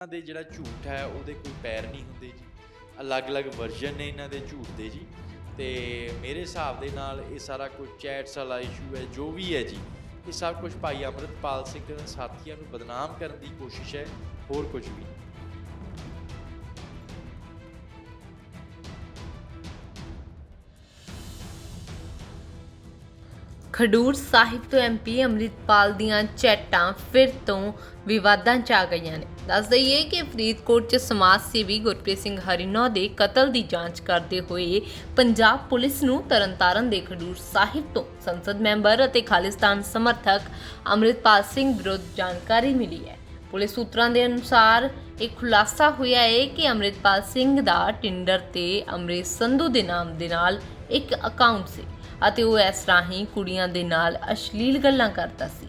ਇਹਨਾਂ ਦੇ ਜਿਹੜਾ ਝੂਠ ਹੈ, ਉਹਦੇ ਕੋਈ ਪੈਰ ਨਹੀਂ ਹੁੰਦੇ ਜੀ। ਅਲੱਗ-ਅਲੱਗ ਵਰਜ਼ਨ ਨੇ ਇਹਨਾਂ ਦੇ ਝੂਠ ਦੇ ਜੀ। ਤੇ ਮੇਰੇ ਹਿਸਾਬ ਦੇ ਨਾਲ ਇਹ ਸਾਰਾ ਕੁਝ ਚੈਟਸ ਵਾਲਾ ਇਸ਼ੂ ਹੈ, ਜੋ ਵੀ ਹੈ ਜੀ, ਇਹ ਸਭ ਕੁਝ ਭਾਈ ਅਮਰਿਤਪਾਲ ਸਿੰਘ ਦੇ ਸਾਥੀਆਂ ਨੂੰ ਬਦਨਾਮ ਕਰਨ ਦੀ ਕੋਸ਼ਿਸ਼ ਹੈ, ਹੋਰ ਕੁਝ ਵੀ। ਖਡੂਰ ਸਾਹਿਬ ਤੋਂ ਐਮਪੀ ਅੰਮ੍ਰਿਤਪਾਲ ਦੀਆਂ ਚੈਟਾਂ ਫਿਰ ਤੋਂ ਵਿਵਾਦਾਂ 'ਚ ਆ ਗਈਆਂ ਨੇ। ਦੱਸ ਦਈਏ ਕਿ ਫਰੀਦਕੋਟ 'ਚ ਸਮਾਜ ਸੇਵੀ ਗੁਰਪ੍ਰੀਤ ਸਿੰਘ ਹਰੀਨੌ ਦੇ ਕਤਲ ਦੀ ਜਾਂਚ ਕਰਦੇ ਹੋਏ ਪੰਜਾਬ ਪੁਲਿਸ ਨੂੰ ਤਰਨਤਾਰਨ ਦੇ ਖਡੂਰ ਸਾਹਿਬ ਤੋਂ ਸੰਸਦ ਮੈਂਬਰ ਅਤੇ ਖਾਲਿਸਤਾਨ ਸਮਰਥਕ ਅੰਮ੍ਰਿਤਪਾਲ ਸਿੰਘ ਵਿਰੁੱਧ ਜਾਣਕਾਰੀ ਮਿਲੀ ਹੈ। ਪੁਲਿਸ ਸੂਤਰਾਂ ਦੇ ਅਨੁਸਾਰ ਇਹ ਖੁਲਾਸਾ ਹੋਇਆ ਹੈ ਕਿ ਅੰਮ੍ਰਿਤਪਾਲ ਸਿੰਘ ਦਾ ਟਿੰਡਰ ਤੇ ਅੰਮ੍ਰਿਤ ਸੰਧੂ ਦੇ ਨਾਮ ਦੇ ਨਾਲ ਇੱਕ ਅਕਾਊਂਟ ਸੀ। ਅਤੇ ਉਹ ਇਸ ਰਾਹੀਂ ਕੁੜੀਆਂ ਦੇ ਨਾਲ ਅਸ਼ਲੀਲ ਗੱਲਾਂ ਕਰਦਾ ਸੀ।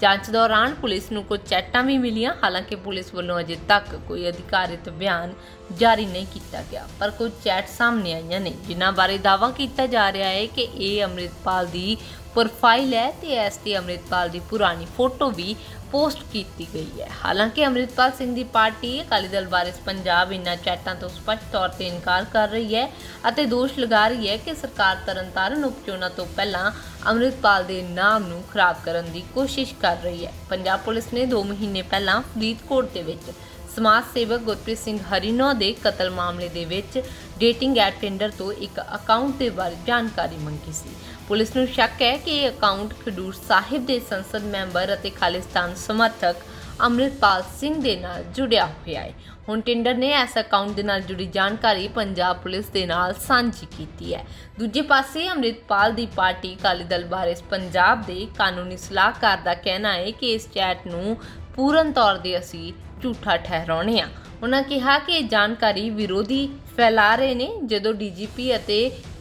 ਜਾਂਚ ਦੌਰਾਨ ਪੁਲਿਸ ਨੂੰ ਕੁਝ ਚੈਟਾਂ ਵੀ ਮਿਲੀਆਂ, ਹਾਲਾਂਕਿ ਪੁਲਿਸ ਵੱਲੋਂ ਅਜੇ ਤੱਕ ਕੋਈ ਅਧਿਕਾਰਿਤ ਬਿਆਨ ਜਾਰੀ ਨਹੀਂ ਕੀਤਾ ਗਿਆ, ਪਰ ਕੁਝ ਚੈਟ ਸਾਹਮਣੇ ਆਈਆਂ ਨੇ, ਜਿਨ੍ਹਾਂ ਬਾਰੇ ਦਾਅਵਾ ਕੀਤਾ ਜਾ ਰਿਹਾ ਹੈ ਕਿ ਇਹ ਅੰਮ੍ਰਿਤਪਾਲ ਦੀ ਪ੍ਰੋਫਾਈਲ ਹੈ ਤੇ ਇਸ ਤੇ ਅੰਮ੍ਰਿਤਪਾਲ ਦੀ ਪੁਰਾਣੀ ਫੋਟੋ ਵੀ ਪੋਸਟ ਕੀਤੀ ਗਈ ਹੈ। ਹਾਲਾਂਕਿ ਅੰਮ੍ਰਿਤਪਾਲ ਸਿੰਘ ਦੀ ਪਾਰਟੀ ਅਕਾਲੀ ਦਲ ਵਾਰਿਸ ਪੰਜਾਬ ਇਨ੍ਹਾਂ ਚੈਟਾਂ ਤੋਂ ਸਪਸ਼ਟ ਤੌਰ ਤੇ ਇਨਕਾਰ ਕਰ ਰਹੀ ਹੈ ਅਤੇ ਦੋਸ਼ ਲਗਾ ਰਹੀ ਹੈ ਕਿ ਸਰਕਾਰ ਤਰਨਤਾਰਨ ਉਪਚੋਣਾਂ ਤੋਂ ਪਹਿਲਾਂ ਅੰਮ੍ਰਿਤਪਾਲ ਦੇ ਨਾਮ ਨੂੰ ਖਰਾਬ ਕਰਨ ਦੀ ਕੋਸ਼ਿਸ਼ ਕਰ ਰਹੀ ਹੈ। ਪੰਜਾਬ ਪੁਲਿਸ ਨੇ 2 ਮਹੀਨੇ ਪਹਿਲਾਂ ਫਰੀਦਕੋਟ ਦੇ ਵਿੱਚ ਸਮਾਜ ਸੇਵਕ ਗੁਰਪ੍ਰੀਤ ਸਿੰਘ ਹਰੀਨੋ ਦੇ ਕਤਲ ਮਾਮਲੇ ਦੇ ਵਿੱਚ ਡੇਟਿੰਗ ਐਪ ਟਿੰਡਰ ਤੋਂ ਇੱਕ ਅਕਾਊਂਟ ਦੇ ਬਾਰੇ ਜਾਣਕਾਰੀ ਮੰਗੀ ਸੀ। ਪੁਲਿਸ ਨੂੰ ਸ਼ੱਕ ਹੈ ਕਿ ਇਹ ਅਕਾਊਂਟ ਖਡੂਰ ਸਾਹਿਬ ਦੇ ਸੰਸਦ ਮੈਂਬਰ ਅਤੇ ਖਾਲਿਸਤਾਨ ਸਮਰਥਕ ਅੰਮ੍ਰਿਤਪਾਲ ਸਿੰਘ ਦੇ ਨਾਲ ਜੁੜਿਆ ਹੋਇਆ ਹੈ। ਹੁਣ ਟਿੰਡਰ ਨੇ ਇਸ ਅਕਾਊਂਟ ਦੇ ਨਾਲ ਜੁੜੀ ਜਾਣਕਾਰੀ ਪੰਜਾਬ ਪੁਲਿਸ ਦੇ ਨਾਲ ਸਾਂਝੀ ਕੀਤੀ ਹੈ। ਦੂਜੇ ਪਾਸੇ ਅੰਮ੍ਰਿਤਪਾਲ ਦੀ ਪਾਰਟੀ ਅਕਾਲੀ ਦਲ ਬਾਰੇ ਪੰਜਾਬ ਦੇ ਕਾਨੂੰਨੀ ਸਲਾਹਕਾਰ ਦਾ ਕਹਿਣਾ ਹੈ ਕਿ ਇਸ ਚੈਟ ਨੂੰ ਪੂਰਨ ਤੌਰ ਤੇ ਅਸੀਂ ਝੂਠਾ ਠਹਿਰਾਉਣੇ ਆ ਉਹਨਾਂ ਕਿਹਾ ਕਿ ਇਹ ਜਾਣਕਾਰੀ ਵਿਰੋਧੀ ਫੈਲਾ ਰਹੇ ਨੇ ਜਦੋਂ ਡੀਜੀਪੀ ਅਤੇ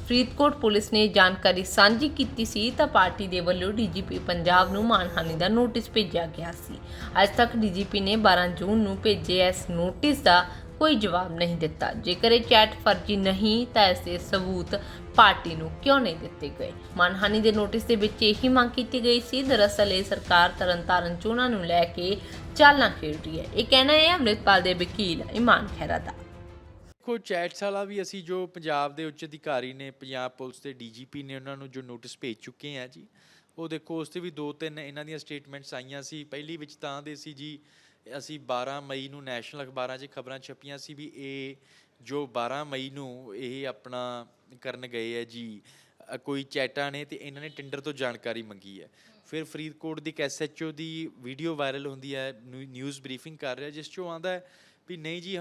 ਫਰੀਦਕੋਟ ਪੁਲਿਸ ਨੇ ਜਾਣਕਾਰੀ ਸਾਂਝੀ ਕੀਤੀ ਸੀ ਤਾਂ ਪਾਰਟੀ ਦੇ ਵੱਲੋਂ ਡੀਜੀਪੀ ਪੰਜਾਬ ਨੂੰ ਮਾਨਹਾਨੀ ਦਾ ਨੋਟਿਸ ਭੇਜਿਆ ਗਿਆ ਸੀ। ਅੱਜ ਤੱਕ ਡੀਜੀਪੀ ਨੇ 12 ਜੂਨ ਨੂੰ ਭੇਜੇ ਇਸ ਨੋਟਿਸ ਦਾ ਕੋਈ ਜਵਾਬ ਨਹੀਂ ਦਿੱਤਾ। ਜੇਕਰ ਇਹ ਚੈਟ ਫਰਜ਼ੀ ਨਹੀਂ ਤਾਂ ਇਸ ਦੇ ਸਬੂਤ ਪਾਰਟੀ ਨੂੰ ਕਿਉਂ ਨਹੀਂ ਦਿੱਤੇ ਗਏ? ਮਾਨਹਾਨੀ ਦੇ ਨੋਟਿਸ ਦੇ ਵਿੱਚ ਇਹੀ ਮੰਗ ਕੀਤੀ ਗਈ ਸੀ, ਦਰਅਸਲ ਇਹ ਸਰਕਾਰ ਤਰਨਤਾਰਨ ਚੋਣਾਂ ਨੂੰ ਲੈ ਕੇ ਚਾਲਾਂ ਖੇਡ ਰਹੀ ਹੈ। ਇਹ ਕਹਿਣਾ ਹੈ, ਅੰਮ੍ਰਿਤਪਾਲ ਦੇ ਵਕੀਲ ਇਮਾਨ ਖਹਿਰਾ ਦਾ। ਦੇਖੋ ਚੈਟਸ ਵਾਲਾ ਵੀ ਅਸੀਂ ਜੋ ਪੰਜਾਬ ਦੇ ਉੱਚ ਅਧਿਕਾਰੀ ਨੇ, ਪੰਜਾਬ ਪੁਲਿਸ ਦੇ ਡੀਜੀਪੀ ਨੇ ਉਹਨਾਂ ਨੂੰ ਜੋ ਨੋਟਿਸ ਭੇਜ ਚੁੱਕੇ ਆ ਜੀ, ਉਹ ਦੇਖੋ, ਉਸ ਤੇ ਵੀ ਦੋ ਤਿੰਨ ਇਹਨਾਂ ਦੀਆਂ ਸਟੇਟਮੈਂਟਸ ਆਈਆਂ ਸੀ। ਪਹਿਲੀ ਵਿੱਚ ਤਾਂ ਦੇ ਸੀ ਜੀ, ਅਸੀਂ 12 ਮਈ ਨੂੰ ਨੈਸ਼ਨਲ ਅਖਬਾਰਾਂ 'ਚ ਖਬਰਾਂ ਛਪੀਆਂ ਸੀ ਵੀ ਇਹ ਜੋ 12 ਮਈ ਨੂੰ ਇਹ ਆਪਣਾ ਕਰਨ ਗਏ ਹੈ ਜੀ ਕੋਈ ਚੈਟਾਂ ਨੇ ਤੇ ਇਹਨਾਂ ਨੇ ਟਿੰਡਰ ਤੋਂ ਜਾਣਕਾਰੀ ਮੰਗੀ ਹੈ। ਫਿਰ ਫਰੀਦਕੋਟ ਦੀ ਐਸਐਚਓ ਦੀ ਵੀਡੀਓ ਵਾਇਰਲ ਹੁੰਦੀ ਹੈ, ਨਿਊ- ਨਿਊਜ਼ ਬਰੀਫਿੰਗ ਕਰ ਰਿਹਾ, ਜਿਸ 'ਚੋਂ ਆਂਦਾ ਹੈ ਵੀ ਨਹੀਂ ਜੀ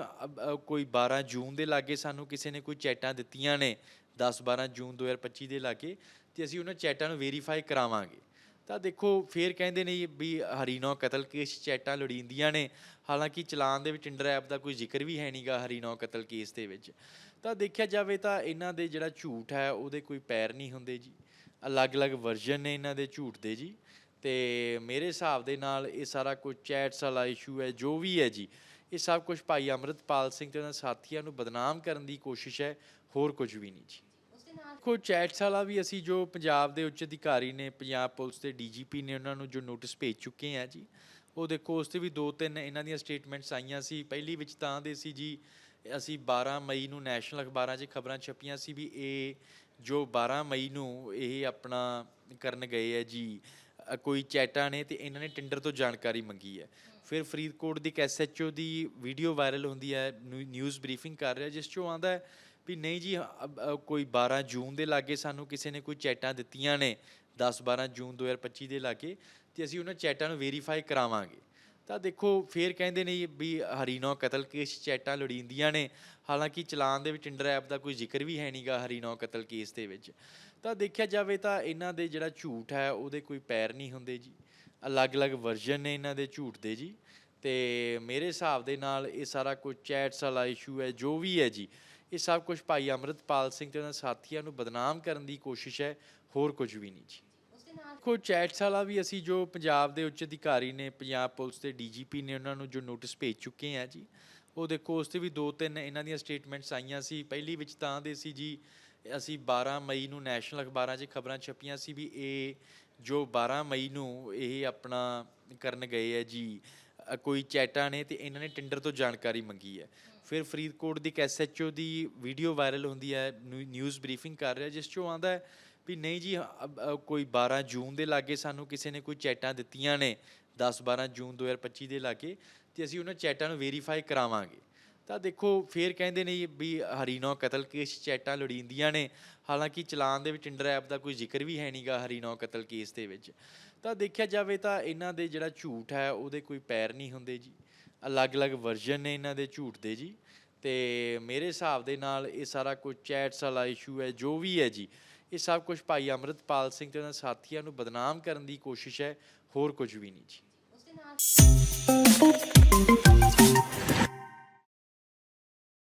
ਕੋਈ 12 ਜੂਨ ਦੇ ਲਾਗੇ ਸਾਨੂੰ ਕਿਸੇ ਨੇ ਕੋਈ ਚੈਟਾਂ ਦਿੱਤੀਆਂ ਨੇ 10 12 ਜੂਨ 2025 ਦੇ ਲਾਗੇ, ਤੇ ਅਸੀਂ ਉਹਨਾਂ ਚੈਟਾਂ ਨੂੰ ਵੈਰੀਫਾਈ ਕਰਾਵਾਂਗੇ। ਤਾਂ ਦੇਖੋ, ਫੇਰ ਕਹਿੰਦੇ ਨੇ ਵੀ ਹਰੀਨੋ ਕਤਲ ਕੇਸ 'ਚ ਚੈਟਾਂ ਲੋੜੀਂਦੀਆਂ ਨੇ। ਹਾਲਾਂਕਿ ਚਲਾਨ ਦੇ ਵਿੱਚ ਟਿੰਡਰ ਐਪ ਦਾ ਕੋਈ ਜ਼ਿਕਰ ਵੀ ਹੈ ਨਹੀਂਗਾ ਹਰੀਨੌ ਕਤਲ ਕੇਸ ਦੇ ਵਿੱਚ। ਤਾਂ ਦੇਖਿਆ ਜਾਵੇ ਤਾਂ ਇਹਨਾਂ ਦੇ ਜਿਹੜਾ ਝੂਠ ਹੈ, ਉਹਦੇ ਕੋਈ ਪੈਰ ਨਹੀਂ ਹੁੰਦੇ ਜੀ। ਅਲੱਗ-ਅਲੱਗ ਵਰਜ਼ਨ ਨੇ ਇਹਨਾਂ ਦੇ ਝੂਠ ਦੇ ਜੀ। ਤੇ ਮੇਰੇ ਹਿਸਾਬ ਦੇ ਨਾਲ ਇਹ ਸਾਰਾ ਕੁਝ ਚੈਟਸ ਵਾਲਾ ਇਸ਼ੂ ਹੈ, ਜੋ ਵੀ ਹੈ ਜੀ। ਇਹ ਸਭ ਕੁਝ ਭਾਈ ਅਮਰਿਤਪਾਲ ਸਿੰਘ ਤੇ ਉਹਨਾਂ ਸਾਥੀਆਂ ਨੂੰ ਬਦਨਾਮ ਕਰਨ ਦੀ ਕੋਸ਼ਿਸ਼ ਹੈ ਹੋਰ ਕੁਝ ਵੀ ਨਹੀਂ ਜੀ। ਦੇਖੋ ਚੈਟਸ ਵਾਲਾ ਵੀ ਅਸੀਂ ਜੋ ਪੰਜਾਬ ਦੇ ਉੱਚ ਅਧਿਕਾਰੀ ਨੇ ਪੰਜਾਬ ਪੁਲਿਸ ਦੇ ਡੀਜੀਪੀ ਨੇ ਉਹਨਾਂ ਨੂੰ ਜੋ ਨੋਟਿਸ ਭੇਜ ਚੁੱਕੇ ਆ ਜੀ ਉਹ ਦੇਖੋ ਉਸ ਤੇ ਵੀ ਦੋ ਤਿੰਨ ਇਹਨਾਂ ਦੀਆਂ ਸਟੇਟਮੈਂਟਸ ਆਈਆਂ ਸੀ। ਪਹਿਲੀ ਵਿੱਚ ਤਾਂ ਦੇ ਸੀ ਜੀ ਅਸੀਂ 12 ਮਈ ਨੂੰ ਨੈਸ਼ਨਲ ਅਖਬਾਰਾਂ 'ਚ ਖਬਰਾਂ ਛਪੀਆਂ ਸੀ ਵੀ ਇਹ ਜੋ 12 ਮਈ ਨੂੰ ਇਹ ਆਪਣਾ ਕਰਨ ਗਏ ਹੈ ਜੀ ਕੋਈ ਚੈਟਾਂ ਨੇ ਤੇ ਇਹਨਾਂ ਨੇ ਟਿੰਡਰ ਤੋਂ ਜਾਣਕਾਰੀ ਮੰਗੀ ਹੈ। ਫਿਰ ਫਰੀਦਕੋਟ ਦੀ ਐਸਐਚਓ ਦੀ ਵੀਡੀਓ ਵਾਇਰਲ ਹੁੰਦੀ ਹੈ, ਨਿਊ- ਨਿਊਜ਼ ਬਰੀਫਿੰਗ ਕਰ ਰਿਹਾ, ਜਿਸ 'ਚੋਂ ਆਂਦਾ ਹੈ ਵੀ ਨਹੀਂ ਜੀ ਕੋਈ 12 ਜੂਨ ਦੇ ਲਾਗੇ ਸਾਨੂੰ ਕਿਸੇ ਨੇ ਕੋਈ ਚੈਟਾਂ ਦਿੱਤੀਆਂ ਨੇ 10 12 ਜੂਨ 2025 ਦੇ ਲਾਗੇ, ਤੇ ਅਸੀਂ ਉਹਨਾਂ ਚੈਟਾਂ ਨੂੰ ਵੈਰੀਫਾਈ ਕਰਾਵਾਂਗੇ। ਤਾਂ ਦੇਖੋ, ਫੇਰ ਕਹਿੰਦੇ ਨੇ ਵੀ ਹਰੀਨੌ ਕਤਲ ਕੇਸ 'ਚ ਚੈਟਾਂ ਲੋੜੀਂਦੀਆਂ ਨੇ, ਹਾਲਾਂਕਿ ਚਲਾਨ ਦੇ ਵਿੱਚ ਟਿੰਡਰ ਐਪ ਦਾ ਕੋਈ ਜ਼ਿਕਰ ਵੀ ਹੈ ਨਹੀਂਗਾ ਹਰੀਨੌ ਕਤਲ ਕੇਸ ਦੇ ਵਿੱਚ। ਤਾਂ ਦੇਖਿਆ ਜਾਵੇ ਤਾਂ ਇਹਨਾਂ ਦੇ ਜਿਹੜਾ ਝੂਠ ਹੈ, ਉਹਦੇ ਕੋਈ ਪੈਰ ਨਹੀਂ ਹੁੰਦੇ ਜੀ। ਅਲੱਗ-ਅਲੱਗ ਵਰਜ਼ਨ ਨੇ ਇਹਨਾਂ ਦੇ ਝੂਠ ਦੇ ਜੀ। ਤੇ ਮੇਰੇ ਹਿਸਾਬ ਦੇ ਨਾਲ ਇਹ ਸਾਰਾ ਕੁਝ ਚੈਟਸ ਵਾਲਾ ਇਸ਼ੂ ਹੈ ਜੋ ਵੀ ਹੈ ਜੀ। ਇਹ ਸਭ ਕੁਝ ਭਾਈ ਅਮਰਿਤਪਾਲ ਸਿੰਘ ਤੇ ਉਹਨਾਂ ਸਾਥੀਆਂ ਨੂੰ ਬਦਨਾਮ ਕਰਨ ਦੀ ਕੋਸ਼ਿਸ਼ ਹੈ ਹੋਰ ਕੁਝ ਵੀ ਨਹੀਂ ਜੀ। ਦੇਖੋ ਚੈਟਸ ਵਾਲਾ ਵੀ ਅਸੀਂ ਜੋ ਪੰਜਾਬ ਦੇ ਉੱਚ ਅਧਿਕਾਰੀ ਨੇ ਪੰਜਾਬ ਪੁਲਿਸ ਦੇ ਡੀਜੀਪੀ ਨੇ ਉਹਨਾਂ ਨੂੰ ਜੋ ਨੋਟਿਸ ਭੇਜ ਚੁੱਕੇ ਆ ਜੀ ਉਹ ਦੇਖੋ ਉਸ ਤੇ ਵੀ ਦੋ ਤਿੰਨ ਇਹਨਾਂ ਦੀਆਂ ਸਟੇਟਮੈਂਟਸ ਆਈਆਂ ਸੀ। ਪਹਿਲੀ ਵਿੱਚ ਤਾਂ ਦੇ ਸੀ ਜੀ ਅਸੀਂ 12 ਮਈ ਨੂੰ ਨੈਸ਼ਨਲ ਅਖਬਾਰਾਂ 'ਚ ਖਬਰਾਂ ਛਪੀਆਂ ਸੀ ਵੀ ਇਹ ਜੋ 12 ਮਈ ਨੂੰ ਇਹ ਆਪਣਾ ਕਰਨ ਗਏ ਹੈ ਜੀ ਕੋਈ ਚੈਟਾਂ ਨੇ ਤੇ ਇਹਨਾਂ ਨੇ ਟੈਂਡਰ ਤੋਂ ਜਾਣਕਾਰੀ ਮੰਗੀ ਹੈ। ਫਿਰ ਫਰੀਦਕੋਟ ਦੀ ਐਸਐਚਓ ਦੀ ਵੀਡੀਓ ਵਾਇਰਲ ਹੁੰਦੀ ਹੈ, ਨਿਊ- ਨਿਊਜ਼ ਬਰੀਫਿੰਗ ਕਰ ਰਿਹਾ, ਜਿਸ ਚੋਂ ਆਂਦਾ ਹੈ ਵੀ ਨਹੀਂ ਜੀ ਕੋਈ 12 ਜੂਨ ਦੇ ਲਾਗੇ ਸਾਨੂੰ ਕਿਸੇ ਨੇ ਕੋਈ ਚੈਟਾਂ ਦਿੱਤੀਆਂ ਨੇ 10 12 ਜੂਨ 2025 ਦੇ ਲਾਗੇ, ਤੇ ਅਸੀਂ ਉਹਨਾਂ ਚੈਟਾਂ ਨੂੰ ਵੈਰੀਫਾਈ ਕਰਾਵਾਂਗੇ। ਤਾਂ ਦੇਖੋ, ਫੇਰ ਕਹਿੰਦੇ ਨੇ ਵੀ ਹਰੀਨੌ ਕਤਲ ਕੇਸ ਚੈਟਾਂ ਲੋੜੀਂਦੀਆਂ ਨੇ। ਹਾਲਾਂਕਿ ਚਲਾਨ ਦੇ ਵਿੱਚ ਟਿੰਡਰ ਐਪ ਦਾ ਕੋਈ ਜ਼ਿਕਰ ਵੀ ਹੈ ਨਹੀਂਗਾ ਹਰੀਨੌ ਕਤਲ ਕੇਸ ਦੇ ਵਿੱਚ। ਤਾਂ ਦੇਖਿਆ ਜਾਵੇ ਤਾਂ ਇਹਨਾਂ ਦੇ ਜਿਹੜਾ ਝੂਠ ਹੈ, ਉਹਦੇ ਕੋਈ ਪੈਰ ਨਹੀਂ ਹੁੰਦੇ ਜੀ। ਅਲੱਗ-ਅਲੱਗ ਵਰਜ਼ਨ ਨੇ ਇਹਨਾਂ ਦੇ ਝੂਠ ਦੇ ਜੀ। ਤੇ ਮੇਰੇ ਹਿਸਾਬ ਦੇ ਨਾਲ ਇਹ ਸਾਰਾ ਕੁਝ ਚੈਟਸ ਵਾਲਾ ਇਸ਼ੂ ਹੈ, ਜੋ ਵੀ ਹੈ ਜੀ। ਇਹ ਸਭ ਕੁਝ ਭਾਈ ਅਮਰਤਪਾਲ ਸਿੰਘ ਤੇ ਉਹਨਾਂ ਸਾਥੀਆਂ ਨੂੰ ਬਦਨਾਮ ਕਰਨ ਦੀ ਕੋਸ਼ਿਸ਼ ਹੈ, ਹੋਰ ਕੁਝ ਵੀ ਨਹੀਂ ਜੀ।